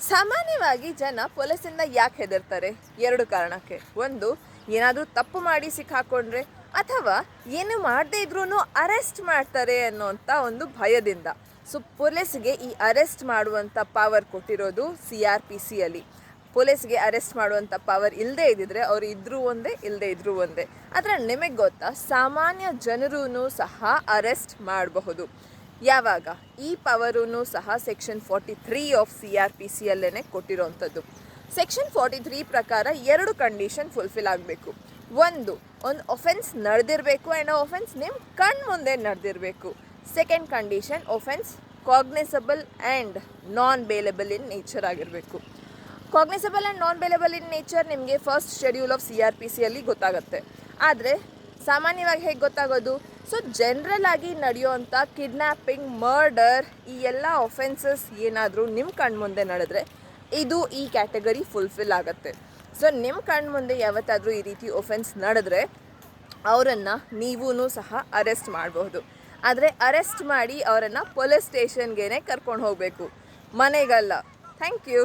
ಸಾಮಾನ್ಯವಾಗಿ ಜನ ಪೊಲೀಸಿಂದ ಯಾಕೆ ಹೆದರ್ತಾರೆ? ಎರಡು ಕಾರಣಕ್ಕೆ. ಒಂದು, ಏನಾದರೂ ತಪ್ಪು ಮಾಡಿ ಸಿಕ್ಕಾಕೊಂಡ್ರೆ ಅಥವಾ ಏನು ಮಾಡದೇ ಇದ್ರೂ ಅರೆಸ್ಟ್ ಮಾಡ್ತಾರೆ ಅನ್ನೋಂಥ ಒಂದು ಭಯದಿಂದ. ಸೊ, ಪೊಲೀಸ್ಗೆ ಈ ಅರೆಸ್ಟ್ ಮಾಡುವಂಥ ಪವರ್ ಕೊಟ್ಟಿರೋದು ಸಿ ಆರ್ ಪಿ ಸಿಯಲ್ಲಿ ಪೊಲೀಸ್ಗೆ ಅರೆಸ್ಟ್ ಮಾಡುವಂಥ ಪವರ್ ಇಲ್ಲದೆ ಇದ್ದಿದ್ರೆ ಅವ್ರು ಇದ್ರೂ ಒಂದೇ ಇಲ್ಲದೆ ಇದ್ರೂ ಒಂದೇ. ಆದರೆ ನಿಮಗೆ ಗೊತ್ತಾ? ಸಾಮಾನ್ಯ ಜನರೂ ಸಹ ಅರೆಸ್ಟ್ ಮಾಡಬಹುದು. ಯಾವಾಗ? ಈ ಪವರೂ ಸಹ section forty three of C R P ಸಿಯಲ್ಲೇ ಕೊಟ್ಟಿರೋವಂಥದ್ದು ಸೆಕ್ಷನ್ ಫಾರ್ಟಿ ತ್ರೀ ಪ್ರಕಾರ ಎರಡು ಕಂಡೀಷನ್ ಫುಲ್ಫಿಲ್ ಆಗಬೇಕು. ಒಂದು ಒಂದು ಒಫೆನ್ಸ್ ನಡೆದಿರಬೇಕು ಆ್ಯಂಡ್ ಆ ಒಫೆನ್ಸ್ ನಿಮ್ಮ ಕಣ್ಣು ಮುಂದೆ ನಡೆದಿರಬೇಕು. Second condition offence cognizable and non bailable in nature ಆಗಿರಬೇಕು. Cognizable and non bailable in nature ನಿಮಗೆ first schedule of C R P ಸಿಯಲ್ಲಿ ಗೊತ್ತಾಗುತ್ತೆ. ಆದರೆ, ಸಾಮಾನ್ಯವಾಗಿ ಹೇಗೆ ಗೊತ್ತಾಗೋದು? ಸೊ ಜನರಲ್ ಆಗಿ ನಡೆಯುವಂಥ ಕಿಡ್ನ್ಯಾಪಿಂಗ್ ಮರ್ಡರ್ ಈ ಎಲ್ಲ ಒಫೆನ್ಸಸ್ ಏನಾದರೂ ನಿಮ್ಮ ಕಣ್ಣು ಮುಂದೆ ನಡೆದ್ರೆ ಇದು ಈ ಕ್ಯಾಟಗರಿ ಫುಲ್ಫಿಲ್ ಆಗುತ್ತೆ. ಸೊ ನಿಮ್ಮ ಕಣ್ಣು ಮುಂದೆ ಯಾವತ್ತಾದರೂ ಈ ರೀತಿ ಒಫೆನ್ಸ್ ನಡೆದ್ರೆ ಅವರನ್ನು ನೀವೂ ಸಹ ಅರೆಸ್ಟ್ ಮಾಡಬಹುದು. ಆದರೆ ಅರೆಸ್ಟ್ ಮಾಡಿ ಅವರನ್ನು ಪೊಲೀಸ್ ಸ್ಟೇಷನ್ಗೇ ಕರ್ಕೊಂಡು ಹೋಗಬೇಕು. ಮನೆಗಲ್ಲ. Thank you